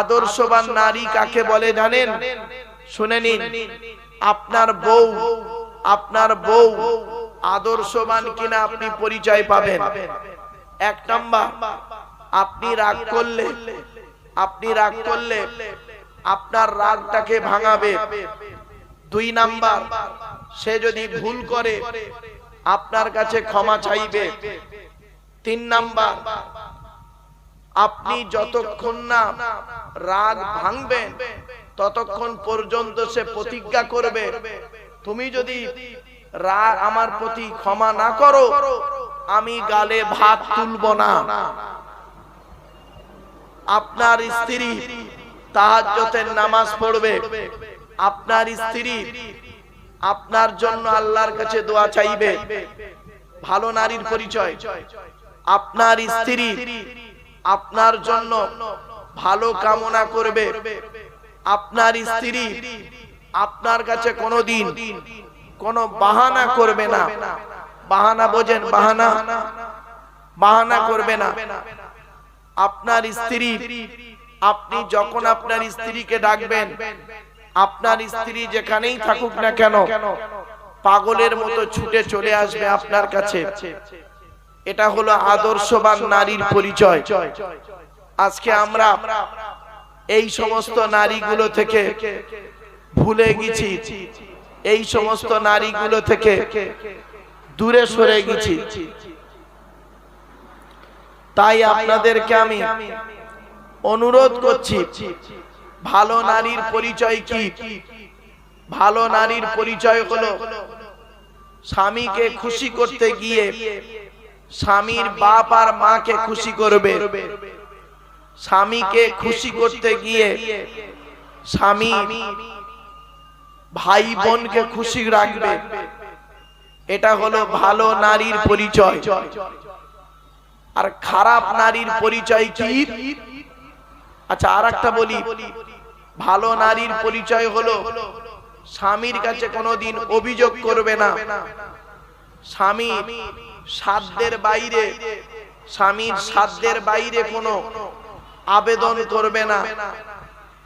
আদর্শবান নারী কাকে বলে জানেন? শুনে নিন। আপনার বউ আপনার বউ আদর্শবান কিনা আপনি পরিচয় পাবেন? এক নাম্বার আপনি রাগ করলে আপনি রাগ করলে আপনার রাগটাকে ভাঙাবে। দুই নাম্বার সে যদি ভুল করে আপনার কাছে ক্ষমা চাইবে। তিন নাম্বার আপনি যতক্ষণ না রাগ ভাঙবেন ততক্ষণ পর্যন্ত সে প্রতিজ্ঞা করবে। তুমি যদি রাগ আমার প্রতি ক্ষমা না করো আমি গালে ভাত তুলব না। আপনার স্ত্রী তাহাজ্জতের নামাজ পড়বে। আপনার স্ত্রী আপনার জন্য আল্লাহর কাছে দোয়া চাইবে। ভালো নারীর পরিচয়। আপনার স্ত্রী আপনার জন্য ভালো কামনা করবে। আপনার স্ত্রী আপনার কাছে কোনোদিন কোনো বাহানা করবে না। বাহানা বোঝেন বাহানা। বাহানা। করবে না। আপনার স্ত্রী আপনি যখন আপনার স্ত্রীকে ডাকবেন আপনার স্ত্রী যেখানেই থাকুক না কেন পাগলের মতো ছুটে চলে আসবে আপনার কাছে। এটা হলো আদর্শবান নারীর পরিচয়। আজকে আমরা এই সমস্ত নারীগুলো থেকে ভুলে গেছি। এই সমস্ত নারীগুলো থেকে দূরে সরে গেছি। তাই আপনাদেরকে আমি অনুরোধ করছি, ভালো নারীর পরিচয় কি? ভালো নারীর পরিচয় হলো স্বামীকে খুশি করতে গিয়ে স্বামীর বাপ আর মাকে খুশি করবে। স্বামীকে খুশি করতে গিয়ে স্বামী ভাই বোনকে খুশি রাখবে। এটা হলো ভালো নারীর পরিচয়। আর খারাপ নারীর পরিচয় কি? আচ্ছা আর একটা বলি। ভালো নারীর পরিচয় হলো স্বামীর কাছে কোনোদিন অভিযোগ করবে না। স্বামী সাধ্যের বাইরে স্বামীর সাধ্যের বাইরে কোনো আবেদন করবে না।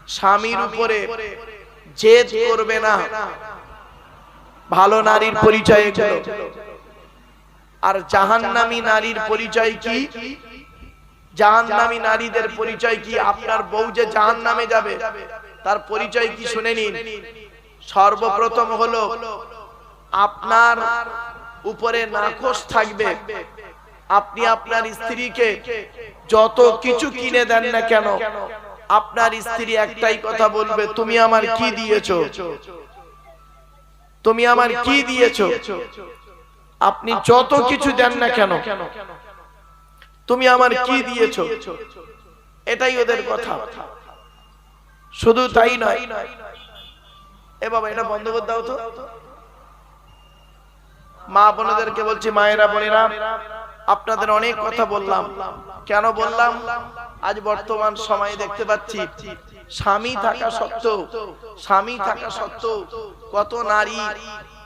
স্বামীর উপরে জেদ করবে না। ভালো নারীর পরিচয় আর জাহান্নামী নারীর পরিচয় কি? জাহান্নামী নারীদের পরিচয় কি? আপনার বউ যে জাহান্নামে যাবে তার পরিচয় কি শুনে নিন। সর্বপ্রথম হলো আপনার উপরে নাকশ থাকবে। আপনি আপনার স্ত্রীকে যত কিছু কিনে দেন না কেন আপনার স্ত্রী একটাই কথা বলবে তুমি আমার কি দিয়েছ? তুমি আমার কি দিয়েছ? আপনি যত কিছু দেন না কেন তুমি আমার কি দিয়েছ? এটাই ওদের কথা। শুধু তাই নয়। এ বাবা এটা বন্ধ করে দাও তো। মা বোনেদেরকে বলছি, মায়েরা, বোনেরা, আপনাদের অনেক কথা বললাম। কেন বললাম? আজ বর্তমান সময়ে দেখতে পাচ্ছি, স্বামী থাকা সত্ত্বেও, স্বামী থাকা সত্ত্বেও কত নারী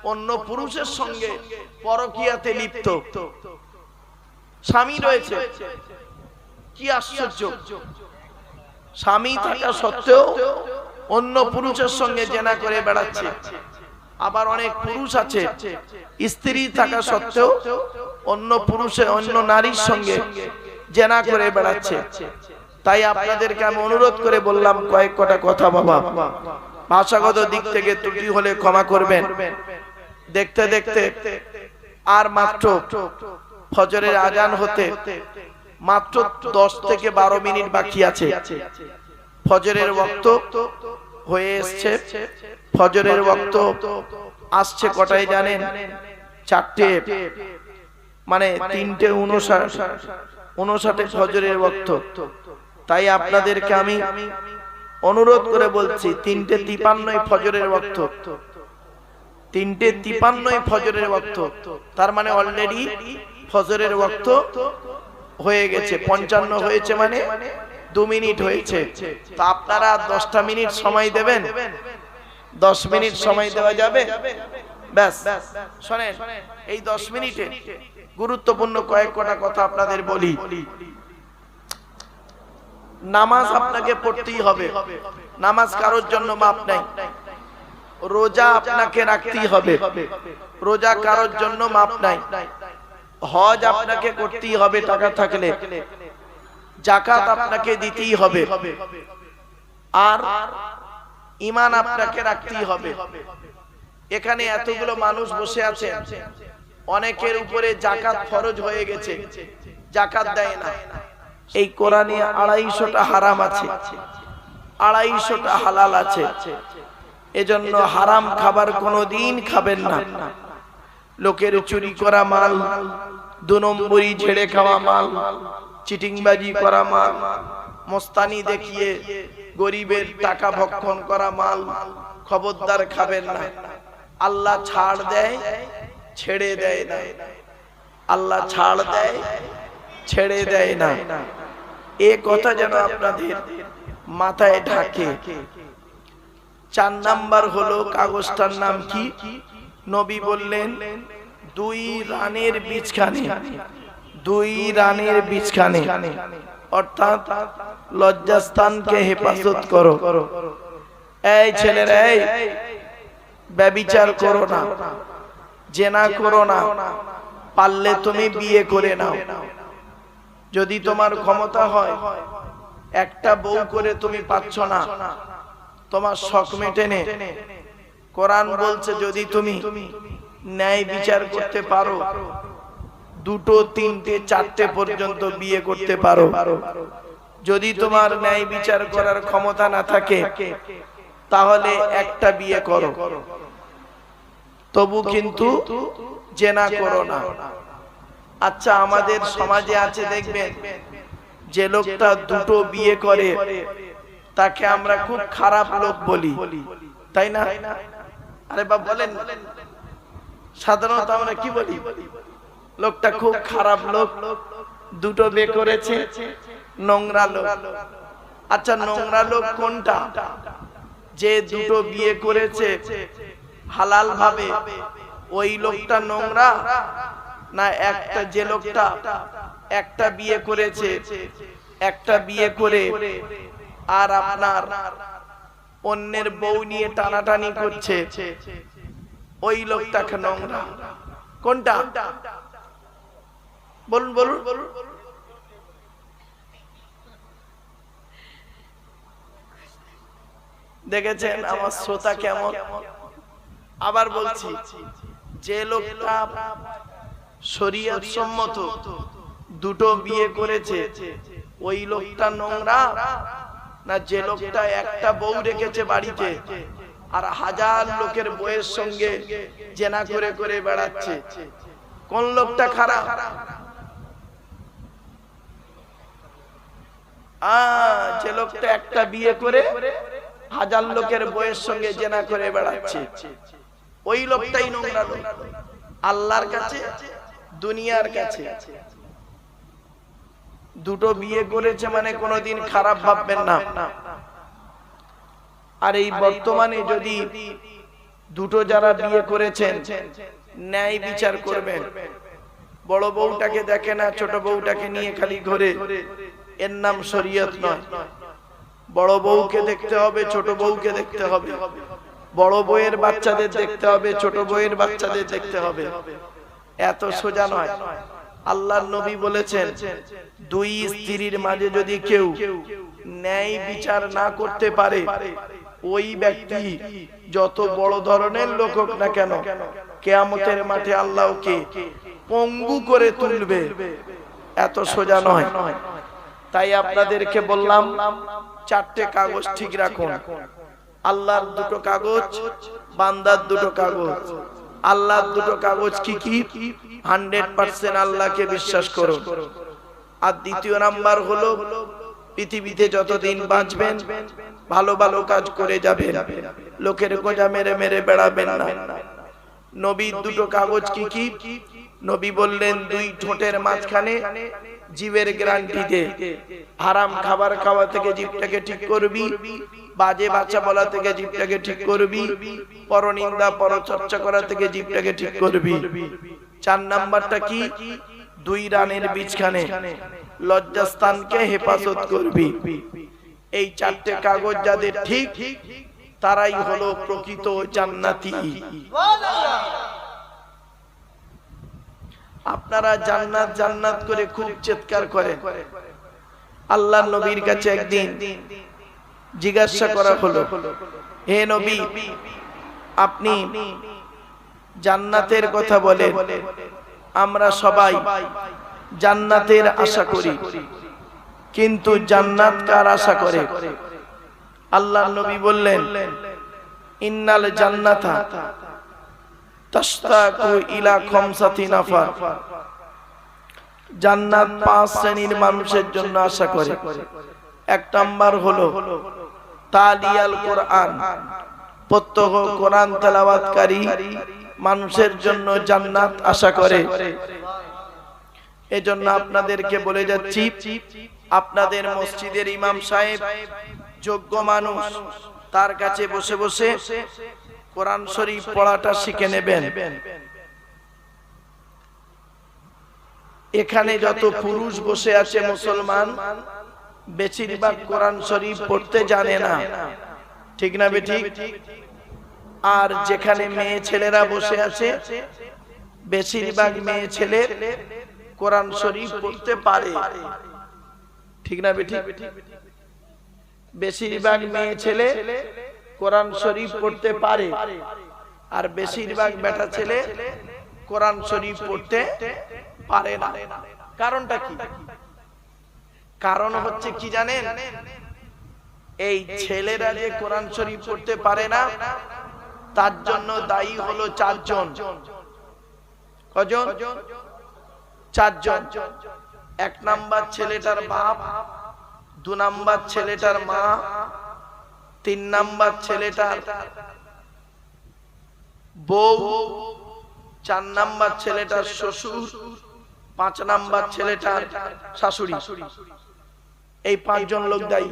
অন্য পুরুষের সঙ্গে পরকিয়াতে লিপ্ত। স্বামী রয়েছে। কি আশ্চর্য। স্বামী থাকা সত্ত্বেও অন্য পুরুষের সঙ্গে জেনা করে বেড়াচ্ছে। আবার অনেক পুরুষ আছে। স্ত্রী থাকা সত্ত্বেও অন্য পুরুষে অন্য নারীর সঙ্গে জেনা করে বেড়াচ্ছে। তাই আপনাদেরকে আমি অনুরোধ করে বললাম কয়েক কটা কথা বাবা। ভাষাগত দিক থেকে ত্রুটি হলে ক্ষমা করবেন। দেখতে দেখতে আর মাত্র ফজরের আজান হতে মাত্র দশ থেকে বারো মিনিট বাকি আছে। ফজরের বক্ত হয়ে এসছে। ফজরের বক্ত আসছে কটায় জানেন? চারটে। মানে তিনটে উনষাট। উনষাটে। ফজরের বক্ত। তাই আপনাদেরকে আমি অনুরোধ করে বলছি তিনটে তিপান্নই ফজরের বক্ত। তিনটে তিপান্নই ফজরের বক্ত। তার মানে অলরেডি ফজরের বক্ত হয়ে গেছে। পঞ্চান্ন হয়েছে মানে? দু মিনিট হয়েছে। তো আপনারা দশটা মিনিট সময় দেবেন? দশ মিনিট সময় দেওয়া যাবে? ব্যাস। শোনেন, এই দশ মিনিটে গুরুত্বপূর্ণ কয়েক কটা কথা আপনাদের বলি। নামাজ আপনাকে পড়তেই হবে। নামাজ কারোর জন্য মাপ নাই। রোজা আপনাকে রাখতেই হবে। রোজা কারোর জন্য মাপ নাই। হজ আপনাকে করতেই হবে টাকা থাকলে। জাকাত আপনাকে দিতেই হবে। আর ইমান আপনাকে রাখতেই হবে। এখানে এতগুলো মানুষ বসে আছে অনেকের উপরে জাকাত ফরজ হয়ে গেছে। জাকাত দেয় না। এই কোরআনে আড়াইশোটা হারাম আছে। আড়াইশোটা হালাল আছে। এজন্য হারাম খাবার কোনোদিন খাবেন না। লোকের চুরি করা মাল, দু নম্বরই ঝেড়ে খাওয়া মাল চিটিংবাজি করা মাল, মস্তানি দেখিয়ে গরিবের টাকা ভক্ষণ করা মাল, খবরদার খাবেন না। আল্লাহ ছাড় দেয়, ছেড়ে দেয় না। আল্লাহ ছাড় দেয়, ছেড়ে দেয় না। এ কথা যেন আপনাদের মাথায় ঢাকে। চার নাম্বার হলো কাগজটার নাম কি? নবী বললেন, দুই রানের বীজখানে। দুই রানের বীজখানে। অর্থাৎ লজ্জাস্থানকে হেফাজত করো। এই ছেলেরা এই ব্যবিচার করো না। জেনা করো না। পারলে তুমি বিয়ে করে নাও। যদি তোমার ক্ষমতা হয় একটা বউ করে তুমি পাচ্ছ না। তোমার শখ মেটে নে। কোরআন বলছে যদি তুমি ন্যায় বিচার করতে পারো দুটো, তিনটে, চারটে পর্যন্ত বিয়ে করতে পারো। যদি তোমার ন্যায় বিচার করার ক্ষমতা না থাকে, তাহলে একটা বিয়ে করো। তবু কিন্তু জেনা করো না। আচ্ছা আমাদের সমাজে আছে, দেখবেন, যে লোকটা দুটো বিয়ে করে, তাকে আমরা খুব খারাপ লোক বলি। তাই না? আরে বা বলেন। সাধারণত আমরা কি বলি? লোকটা খুব খারাপ লোক। দুটো বিয়ে করেছে। নোংরা লোক। আচ্ছা নোংরা লোক কোনটা? যে দুটো বিয়ে করেছে হালাল ভাবে ওই লোকটা নোংরা না একটা যে লোকটা একটা বিয়ে করেছে একটা বিয়ে করে আর আপনার অন্যের বউ নিয়ে টানাটানি করছে। ওই লোকটাকে নোংরা। কোনটা? বলুন বলুন। বলুন দেখেছেন আমার শ্রোতা কেমন? আবার বলছি যে লোকটা শরীয়ত সম্মত দুটো বিয়ে করেছে ওই লোকটা নোংরা না যে লোকটা একটা বউ রেখেছে বাড়িতে আর হাজার লোকের বইয়ের সঙ্গে জেনা করে করে বেড়াচ্ছে। কোন লোকটা খারাপ? যে লোকটা একটা বিয়ে করে হাজার লোকের বইয়ের সঙ্গে জেনা করে বেড়াচ্ছে। ওই লোকটাই নোংরা লোক। আল্লাহর কাছে দুনিয়ার কাছে। দুটো বিয়ে করেছে মানে কোনোদিন খারাপ ভাববেন না। আর এই বর্তমানে যদি দুটো যারা বিয়ে করেছেন ন্যায় বিচার করবেন। বড় বউটাকে দেখে না ছোট বউটাকে নিয়ে খালি ঘরে। এর নাম শরীয়ত নয়। বড় বউকে দেখতে হবে, ছোট বউকে দেখতে হবে। বড় বউয়ের বাচ্চাদের দেখতে হবে, ছোট বউয়ের বাচ্চাদের দেখতে হবে। এত সোজা নয়। আল্লাহর নবী বলেছেন, দুই স্ত্রীর মাঝে যদি কেউ ন্যায় বিচার না করতে পারে, ওই ব্যক্তি যত বড় ধরনের লোক হোক না কেন, কেয়ামতের মাঠে আল্লাহকে পঙ্গু করে তুলবে। এত সোজা নয়। তাই আপনাদেরকে বললাম, চারটে কাগজ ঠিক রাখুন। আল্লাহর দুটো কাগজ, বান্দার দুটো কাগজ। আল্লাহর দুটো কাগজ কি কি? হান্ড্রেড পার্সেন্ট আল্লাহকে বিশ্বাস করুন। আর দ্বিতীয় নাম্বার হলো, পৃথিবীতে যতদিন বাঁচবেন, ভালো ভালো কাজ করে যাবেন। লোকের গোজা মেরে মেরে বেড়াবেন না। নবীর দুটো কাগজ কি কি? নবী বললেন, দুই ঠোঁটের মাঝখানে জীবের গ্যারান্টি দে হারাম খাবার খাওয়া থেকে জীবটাকে ঠিক করবি, বাজে বাচ্চা বলা থেকে জীবটাকে ঠিক করবি, পরনিন্দা, পরচর্চা করা থেকে জীবটাকে ঠিক করবি। চার নাম্বারটা কি? দুই রানের বীজখানে লজ্জাস্থানকে হেফাজত করবি। এই চারটে কাগজ যাদের ঠিক, তারাই হলো প্রকৃত জান্নাতি। আপনারা জান্নাত জান্নাত করে খুব চিৎকার করেন আল্লাহ নবীর কাছে একদিন জিজ্ঞাসা করা হলো, হে নবী, আপনি জান্নাতের কথা বলেন। আমরা সবাই জান্নাতের আশা করি, কিন্তু জান্নাত কার আশা করে? আল্লাহ নবী বললেন, ইন্নাল জান্নাতা তাশতাকু ইলা জান্নাত পাঁচ শ্রেণির মানুষের জন্য আশা করে। এক নাম্বার হলো তালিয়াল কোরআন। প্রত্যহ কোরআন তেলাওয়াতকারী মানুষের জন্য জান্নাত আশা করে। এজন্য আপনাদেরকে বলে যাচ্ছি, আপনাদের মসজিদের ইমাম সাহেব যোগ্য মানুষ, তার কাছে বসে বসে কোরআন শরীফ পড়াটা শিখে নেবেন। এখানে যত পুরুষ বসে আছে মুসলমান, বেশিরভাগ কোরআন শরীফ পড়তে জানে না। ঠিক না বেঠিক আর যেখানে মেয়ে ছেলেরা বসে আছে, বেশিরভাগ মেয়ে ছেলে কোরআন শরীফ পড়তে পারে। ঠিক না বেঠিক বেশিরভাগ মেয়ে ছেলে কোরআন শরীফ পড়তে পারে। আর বেশিরভাগ বেটা ছেলে কোরআন শরীফ পড়তে পারে না। কারণটা কি? কারণ হচ্ছে কি জানেন? এই ছেলেরা যে কোরআন শরীফ পড়তে পারে না তার জন্য দায়ী হলো চারজন। কজন? চারজন। এক নাম্বার ছেলেটার বাপ দু নাম্বার ছেলেটার মা তিন নাম্বার ছেলেটার বউ, চার নাম্বার ছেলেটার শ্বশুর, পাঁচ নাম্বার ছেলেটার শাশুড়ি। এই পাঁচজন লোক দায়ী।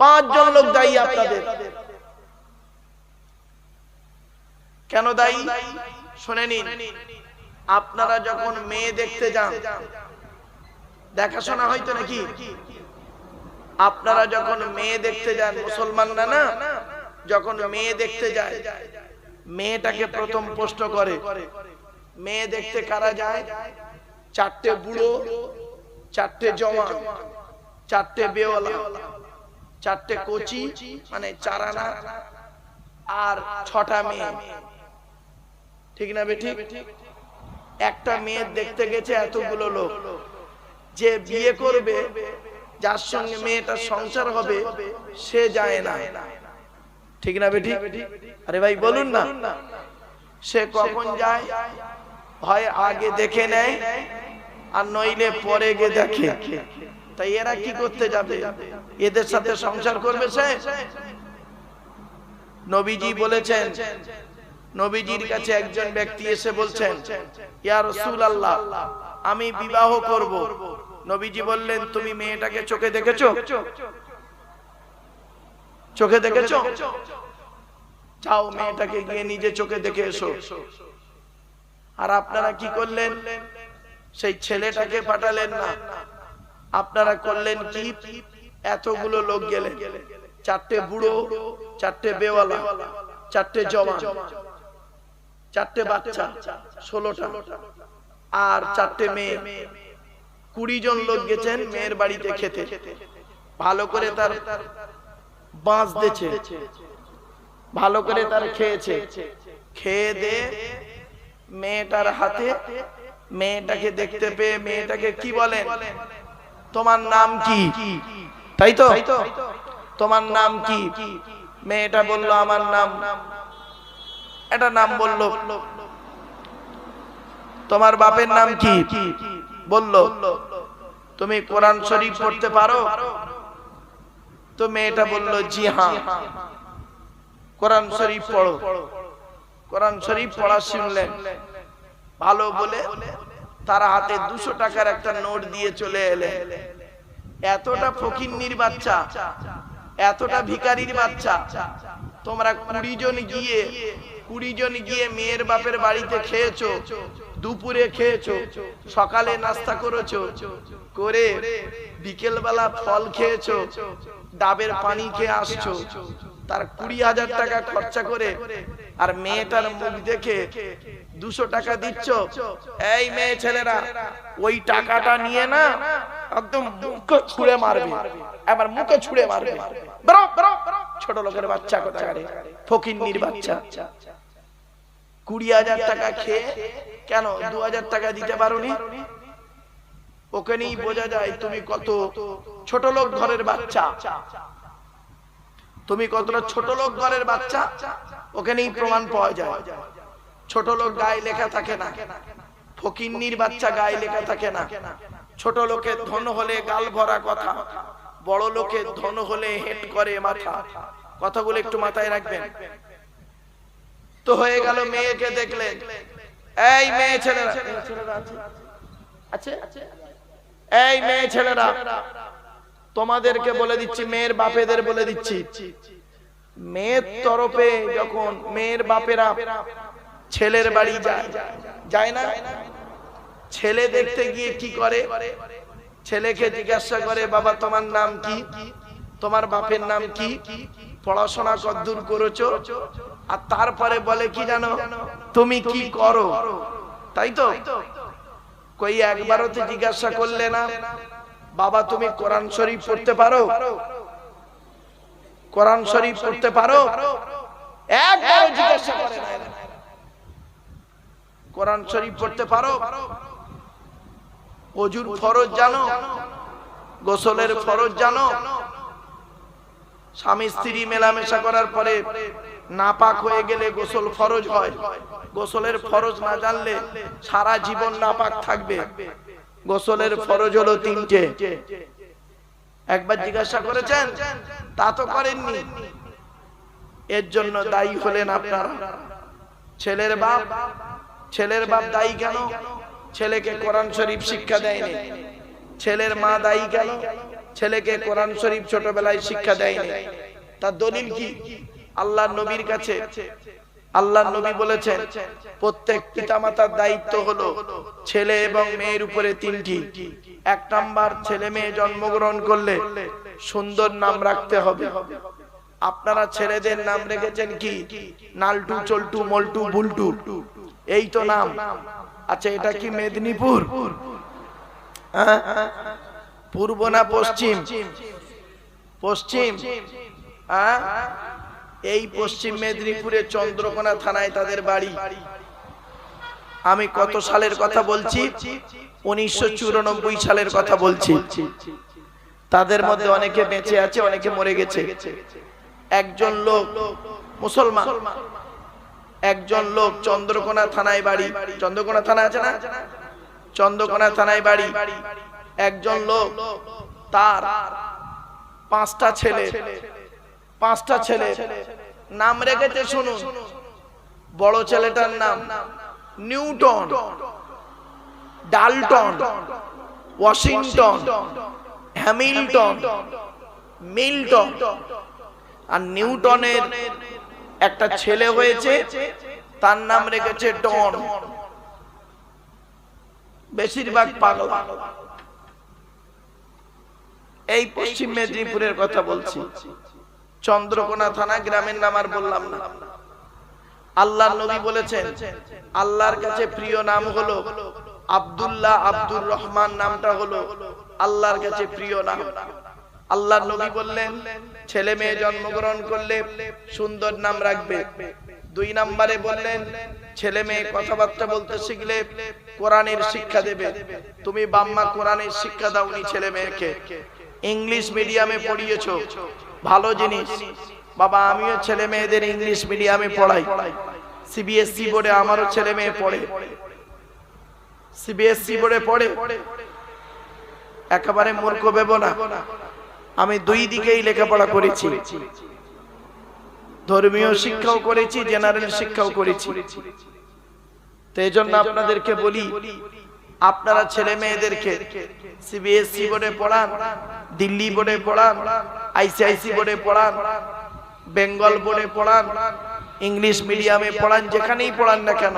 পাঁচজন লোক দায়ী আপনাদের। কেন দায়ী? শুনে নিন। আপনারা যখন মেয়ে দেখতে যান, দেখাশোনা হয়তো নাকি? আপনারা যখন মেয়ে দেখতে যান মুসলমান না না যখন মেয়ে দেখতে যায়, মেয়েটাকে প্রথম প্রশ্ন করে, মেয়ে দেখতে কারা যায়? চারটে বুড়ো, চারটে জমা চারটে বেওয়ালা, চারটে কচি মানে চারানা আর ছটা মেয়ে। ঠিক না বেঠিক? একটা মেয়ে দেখতে গেছে এতগুলো লোক। যে বিয়ে করবে যার সঙ্গে মেয়েটার সংসার হবে সে যায় না। ঠিক না বেটি আরে ভাই বলুন না। সে কখন যায়? হয় আগে দেখে নেয় আর নইলে পরে গে দেখে। তাই এরা কি করতে যাবে? এদের সাথে সংসার করবে সে? নবীজি বলেছেন নবীজির কাছে একজন ব্যক্তি এসে বলছেন ইয়া রসুল আল্লাহ আমি বিবাহ করব। নবীজি বললেন তুমি মেয়েটাকে চোখে দেখেছ? চোখে দেখেছ? যাও মেয়েটাকে গিয়ে নিজে চোখে দেখে এসো। আর আপনারা কি করলেন? সেই ছেলেটাকে পাঠালেন না। আপনারা করলেন কি? এতগুলো লোক গেলেন। চারটে বুড়ো চারটে বেওয়ালা চারটে জমা চারটে বাচ্চা ষোলোটা। আর চারটে মেয়ে। কুড়ি জন লোক গেছেন মেয়ের বাড়িতে খেতে। ভালো করে তার দিয়েছে ভালো করে তার খেয়েছে। খেয়ে দে মেয়েটার হাতে। মেয়েটাকে দেখতে পেয়ে মেয়েটাকে কি বলেন? তোমার নাম কি? তাই তো? তোমার নাম কি? মেয়েটা বলল, আমার নাম। এটা নাম বলল তোমার বাপের নাম কি? বলল তুমি কোরআন শরীফ পড়তে পারো? তো মেয়েটা বলল জি হ্যাঁ কোরআন শরীফ পড়ো। কোরআন শরীফ পড়া শুনলেন। ভালো বলে তারা হাতে দুশো টাকার একটা নোট দিয়ে চলে এলে এতটা ফকিন্নির বাচ্চা। এতটা ভিকারির বাচ্চা। তোমরা কুড়ি জন গিয়ে কুড়ি জন গিয়ে মেয়ের বাপের বাড়িতে খেয়েছো। দুপুরে খেয়েছো, সকালে নাস্তা করেছ, করে বিকেল বেলা ফল খেয়েছো, ডাবের পানি খেয়ে আসছো, তার কুড়ি হাজার টাকা খরচা করে আর মেয়েটার মুখ দেখে দুশো টাকা দিচ্ছ। এই মেয়ে ছেলেরা, ওই টাকাটা নিয়ে না একদম মুখে ছুঁড়ে মারবে, এবার মুখে ছুঁড়ে মারবে। ছোট লোকের বাচ্চা কোথাকারে? ফকিন্নির বাচ্চা। কুড়ি হাজার টাকা খেয়ে কেন দু হাজার টাকা দিতে পারোনি? ওখানেই বোঝা যায় তুমি কত ছোট লোক ঘরের বাচ্চা। তুমি কতটা ছোট লোক ঘরের বাচ্চা? ওখানেই প্রমাণ পাওয়া যায়। ছোট লোক গায়ে লেখা থাকে না। ফকিন্নির বাচ্চা গায়ে লেখা থাকে না। ছোট লোকের ধন হলে গাল ভরা কথা। বড় লোকের ধন হলে হেট করে মাথা। কথাগুলো একটু মাথায় রাখবেন। তো হয়ে গেল মেয়েকে দেখলেন এই মেয়ে ছেলেরা। আছে? এই মেয়ে ছেলেরা তোমাদেরকে বলে দিচ্ছি মেয়ের বাপেদের বলে দিচ্ছি। মেয়ের তরফে যখন মেয়ের বাপেরা ছেলের বাড়ি যায় যায় না? ছেলে দেখতে গিয়ে কি করে? ছেলেকে জিজ্ঞাসা করে বাবা তোমার নাম কি? তোমার বাপের নাম কি? পড়াশোনা কদ্দূর করেছ? আর তারপরে বলে কি জানো? তুমি কি করো? তাই তো? কই একবারও তো জিজ্ঞাসা করলে না? বাবা তুমি কোরআন শরীফ পড়তে পারো? কোরআন শরীফ পড়তে পারো? একবারও জিজ্ঞাসা করে না কোরআন শরীফ পড়তে পারো? অজুর ফরজ জানো? গোসলের ফরজ জানো? স্বামী স্ত্রী মেলামেশা করার পরে নাপাক হয়ে গেলে গোসল ফরজ হয়। গোসলের ফরজ না জানলে সারা জীবন নাপাক থাকবে। গোসলের ফরজ হলো তিনটে। একবার জিজ্ঞাসা করেছেন, তা তো করেননি। এর জন্য দায়ী হলেন আপনারা। ছেলের বাপ ছেলের বাপ দায়ী কেন? ছেলেকে কোরআন শরীফ শিক্ষা দেয়নি। ছেলের মা দায়ী কেন? ছেলেকে কোরআন শরীফ ছোটবেলায় শিক্ষা দেয়নি। তার দলিল কি? আল্লাহ নবীর কাছে। আল্লাহ নবী বলেছেন, প্রত্যেক পিতামাতার দায়িত্ব হলো ছেলে এবং মেয়ের উপরে তিনটি। এক নাম্বার, ছেলে মেয়ে জন্মগ্রহণ করলে সুন্দর নাম রাখতে হবে। আপনারা ছেলেদের নাম রেখেছেন কি? নালটু, চল্টু, মল্টু, বুলটু। এই তো নাম। আচ্ছা এটা কি মেদিনীপুর? হ্যাঁ? পূর্ব না পশ্চিম? পশ্চিম? এই পশ্চিম মেদিনীপুরের চন্দ্রকোনা থানায় তাদের বাড়ি। আমি কত সালের কথা বলছি? উনিশশো চুরানব্বই সালের কথা বলছি। তাদের মধ্যে অনেকে বেঁচে আছে, অনেকে মরে গেছে। একজন লোক মুসলমান। একজন লোক চন্দ্রকোনা থানায় বাড়ি। চন্দ্রকোনা থানা আছে না? চন্দ্রকোনা থানায় বাড়ি। একজন লোক, তার পাঁচটা ছেলে পাঁচটা ছেলে নাম রেখেছে শুনুন। বড় ছেলেটার নাম Newton, Dalton, Washington, Hamilton, Milton. আর নিউটনের একটা ছেলে হয়েছে, তার নাম রেখেছে ডন। বেশিরভাগ পাগলা। এই পশ্চিম মেদিনীপুরের কথা বলছি। চন্দ্রকোনা থানা গ্রামের নাম আর বললাম না। আল্লাহর নবী বলেছেন, আল্লাহর কাছে প্রিয় নাম হলো আব্দুল্লাহ আব্দুর রহমান নামটা হলো আল্লাহর কাছে প্রিয় নাম। আল্লাহর নবী বললেন, ছেলে মেয়ে জন্মগ্রহণ করলে সুন্দর নাম রাখবে। দুই নম্বরে বললেন, ছেলে মেয়ে কথাবার্তা বলতে শিখলে কোরআনের শিক্ষা দেবে। তুমি বাম্মা কোরআনের শিক্ষা দাওনি ছেলে মেয়েকে। ইংলিশ মিডিয়ামে পড়িয়েছো। ভালো জিনিস। বাবা, আমিও ছেলে মেয়েদের ইংলিশ মিডিয়ামে পড়াই। সিবিএসসি বোর্ডে আমারও ছেলে মেয়ে পড়ে। সিবিএসসি বোর্ডে পড়ে। একেবারে মূর্খ ভেব না। আমি দুই দিকেই লেখাপড়া করেছি। ধর্মীয় শিক্ষাও করেছি জেনারেল শিক্ষাও করেছি। তো এই জন্য আপনাদেরকে বলি আপনারা ছেলে মেয়েদেরকে সিবিএসসি বোর্ডে পড়ান দিল্লি বোর্ডে পড়ান আইসিআইসি বোর্ডে পড়ান বেঙ্গল বোর্ডে পড়ান ইংলিশ মিডিয়ামে পড়ান যেখানেই পড়ান না কেন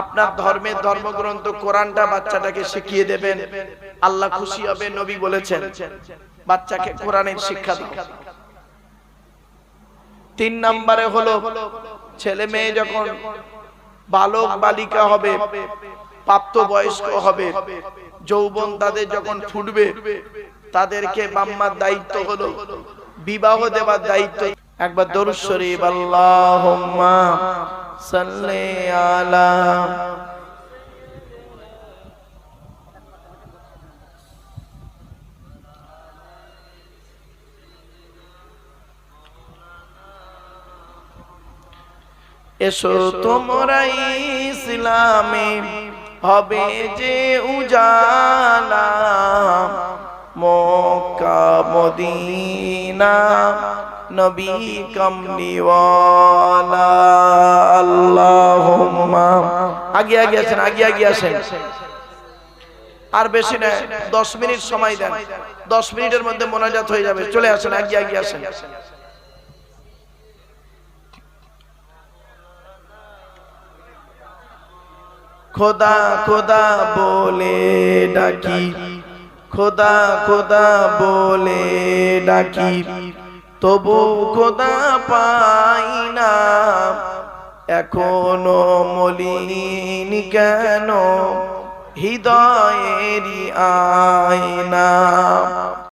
আপনার ধর্মের ধর্মগ্রন্থ কোরআনটা বাচ্চাটাকে শিখিয়ে দেবেন। আল্লাহ খুশি হবে নবী বলেছেন বাচ্চাকে কোরআনের শিক্ষা দাও। তিন নম্বরে হলো ছেলে মেয়ে যখন বালক বালিকা হবে প্রাপ্ত বয়স্ক হবে। যৌবন তাদের যখন ফুটবে তাদেরকে বাম্মার দায়িত্ব হলো। বিবাহ দেবার দায়িত্ব। একবার দরুদ শরীফ আল্লাহুম্মা সাল্লি আলা এসো তোমরা ইসলামে হবে যে উজালা মক্কা মদিনা নবী কমলিওয়ালা। আল্লাহুম্মা। আগে আগে আসেন আগে আগে আসেন। আর বেশি না দশ মিনিট সময় দেন। দশ মিনিটের মধ্যে মোনাজাত হয়ে যাবে। চলে আসেন আগে আগে আসেন। খোদা খোদা বলে ডাকি। খোদা খোদা বলে ডাকি। তবু খোদা পাই না। এখনও মলিন কেন? হৃদয়েরই আয়না।